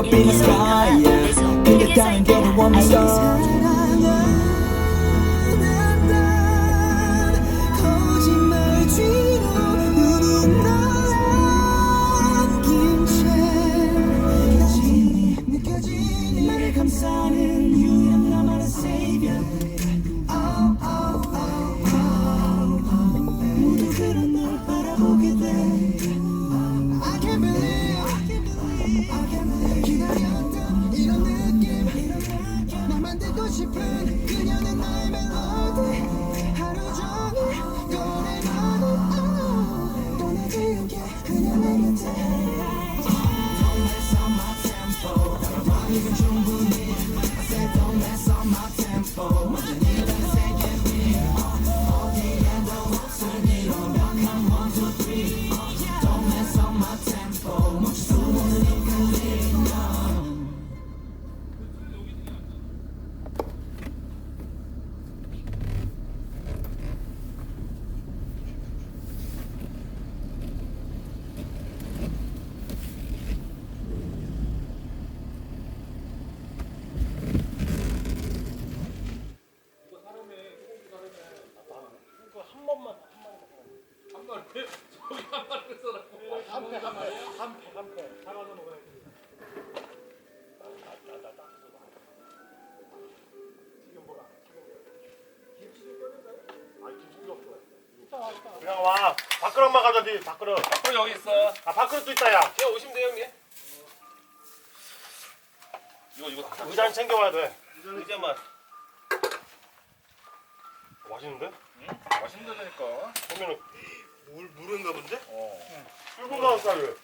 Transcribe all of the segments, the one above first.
up in the sky, yeah. Get it down, get it one more star 그릇도 있다 야. 그냥 오시면 돼요 형님. 이거 이거 다 의자는 챙겨와야 돼. 의자만. 맛있는데? 맛있다니까. 보면은 물 물인가 본데? 어. 붉은 가쌀을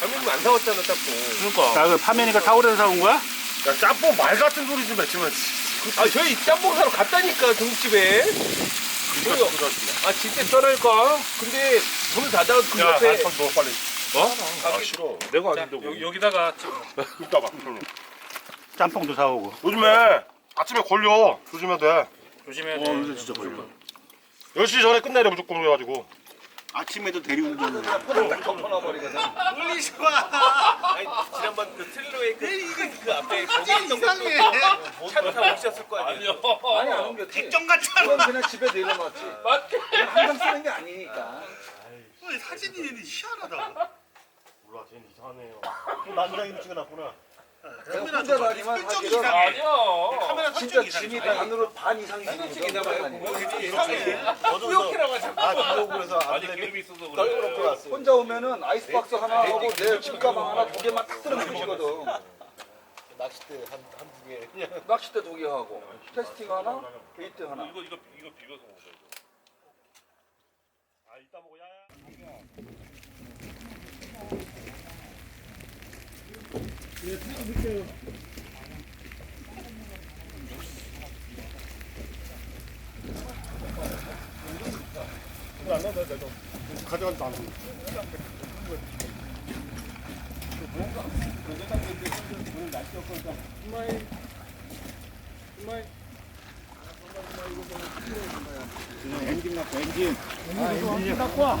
장민님 안 사왔잖아 짬뽕. 그러니까. 야, 그 파면이가 타오르서 사온 거야? 야 짬뽕 말 같은 소리 좀 했지만. 아 저희 짬뽕 사러 갔다니까 중국집에. 아 진짜 쩔을까? 근데 문을 닫아 그 야, 옆에. 알콜 넣어 빨리. 어? 아 싫어. 내가 안 된다고. 여기, 여기다가 이따 봐. 짬뽕도 사오고. 요즘에 아침에 걸려. 조심해야 돼. 조심해야 돼. 진짜 걸려. 10시 전에 끝내려 무조건 그래가지고. 아침에도 대리운전. 덮어놔버리거든. 울리지 마. 아니 지난번 그 트릴로에 그, 그 앞에 거기 이상해. 차를 타고 오셨을 거 아니에요? 아니 안 옮겼지. 같잖아. 그건 그냥 집에 내려놨지. 맞게. 항상 쓰는 게 아니니까. 사진이 희한하다. 몰라, 쟤는 이상하네요. 또 난장이도 찍어놨구나. 내가 혼자 다니만 하기로 아니야. 카메라 진짜 설정 짐이 이상해. 반으로 반 이상이 솔직히 나봐요. 이상해. 뿌옇게라고 자꾸. 아 그러고 그래서 안 아니 돼. 기름이 있어서 그래. 떨궈놓고 왔어. 혼자 오면은 아이스박스 하나 하고 내 집가방 하나 두 개만 딱 들어 주시거든. 낚싯대 한 한두 개. 그냥 낚싯대 두 개 하고 캐스팅 하나, 베이트 하나. 이거 이거 이거 비벼서 먹어. 아, 이따 먹어 야. 가져가지도 않고. 엔진 갖고 엔진. 아, 엔진 갖고 와.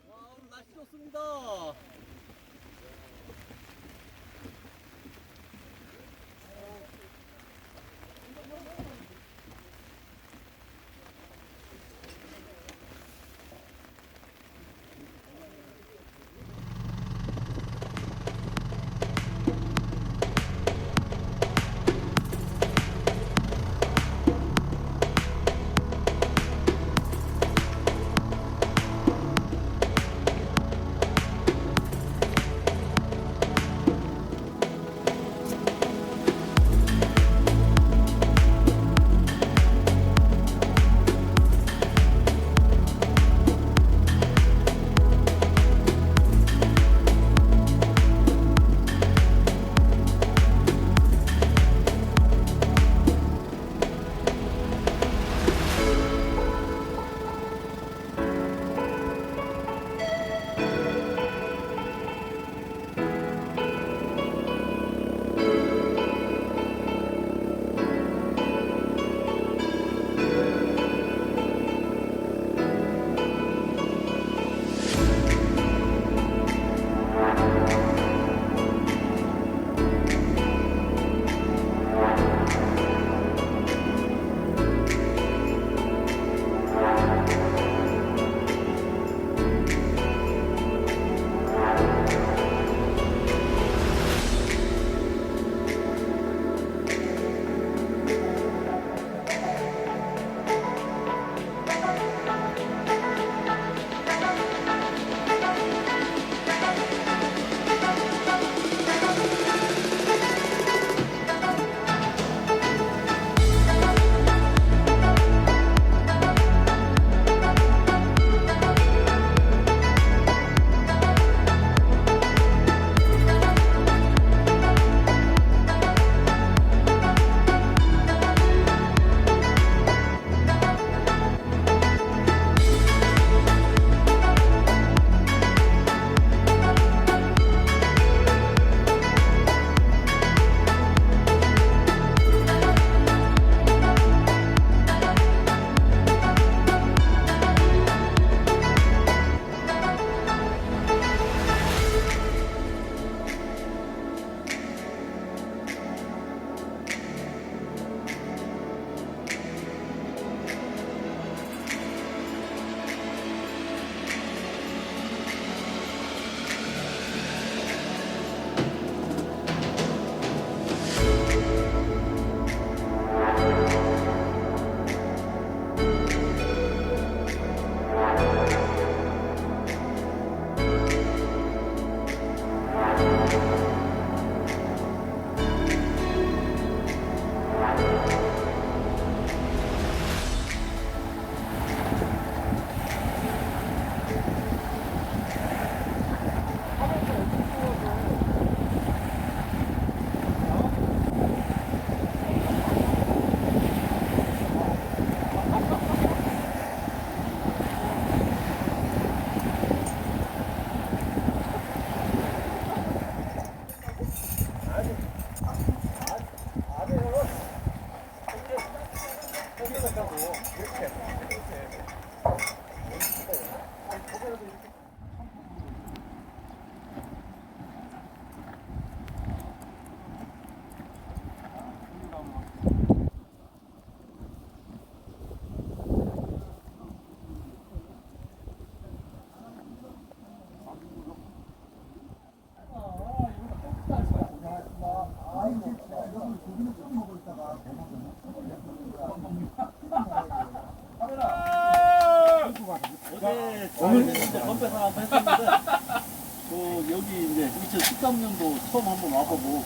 한번 와보고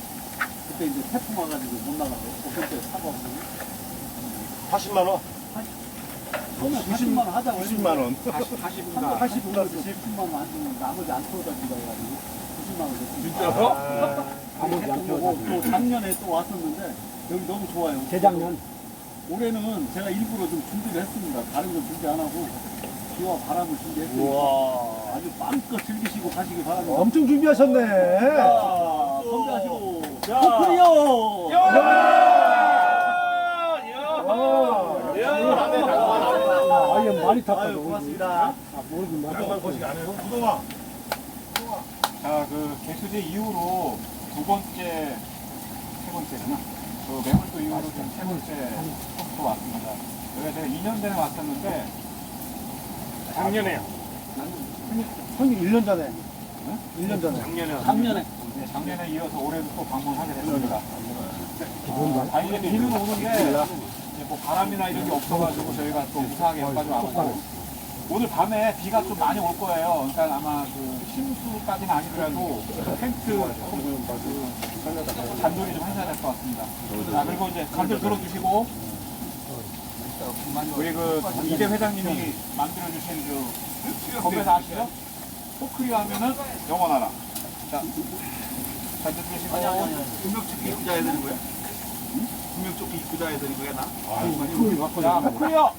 그때 이제 태풍 와가지고 못 나가서 그때 사과하고 80만 원. 처음에 90만 원 하자고 90만 원. 80만 80만 원 10만 원 하시면 나머지 안 태워다니까 해가지고 90만 원 됐습니다. 진짜로? 나머지 안 태우고 또 작년에 또 왔었는데 여기 너무 좋아요. 재작년 올해는 제가 일부러 좀 준비를 했습니다. 다른 건 준비 안 하고 비와 바람을 준비했으니까 아주 마음껏 즐기시고 가시기 바랍니다. 엄청 준비하셨네. 자, 건배하시고 포크리오! 아예 많이 아유, 고맙습니다. 낭만 거식 안 해요? 부동아. 자, 그 개수제 이후로 두 번째, 세 번째구나. 그 매물도 이후로 지금 세 번째 포스트 왔습니다. 여기가 제가 2년 전에 왔었는데, 작년에요. 형님 1년 전에. 1년 전에. 작년에. 작년에 네, 작년에 이어서 올해도 또 방문하게 됐습니다. 아, 다행히 비는 오는데, 이제 뭐 바람이나 이런 게 없어가지고 저희가 또 무사하게 여기까지 왔고, 오늘 밤에 비가 좀 많이 올 거예요. 그러니까 아마 그 심수까지는 아니더라도 텐트 그 잔돌이 좀 하셔야 될 것 같습니다. 자, 그리고 이제 간들 들어주시고, 우리 그 이대 회장님이 만들어주신 그 건배사 아시죠? 포크리오 하면은 영원하라. 자, 잔들 주시고. 분명조끼 입고 자야 되는 거야? 분명조끼 입고 자야 되는 거야, 나? 자, 포크리오!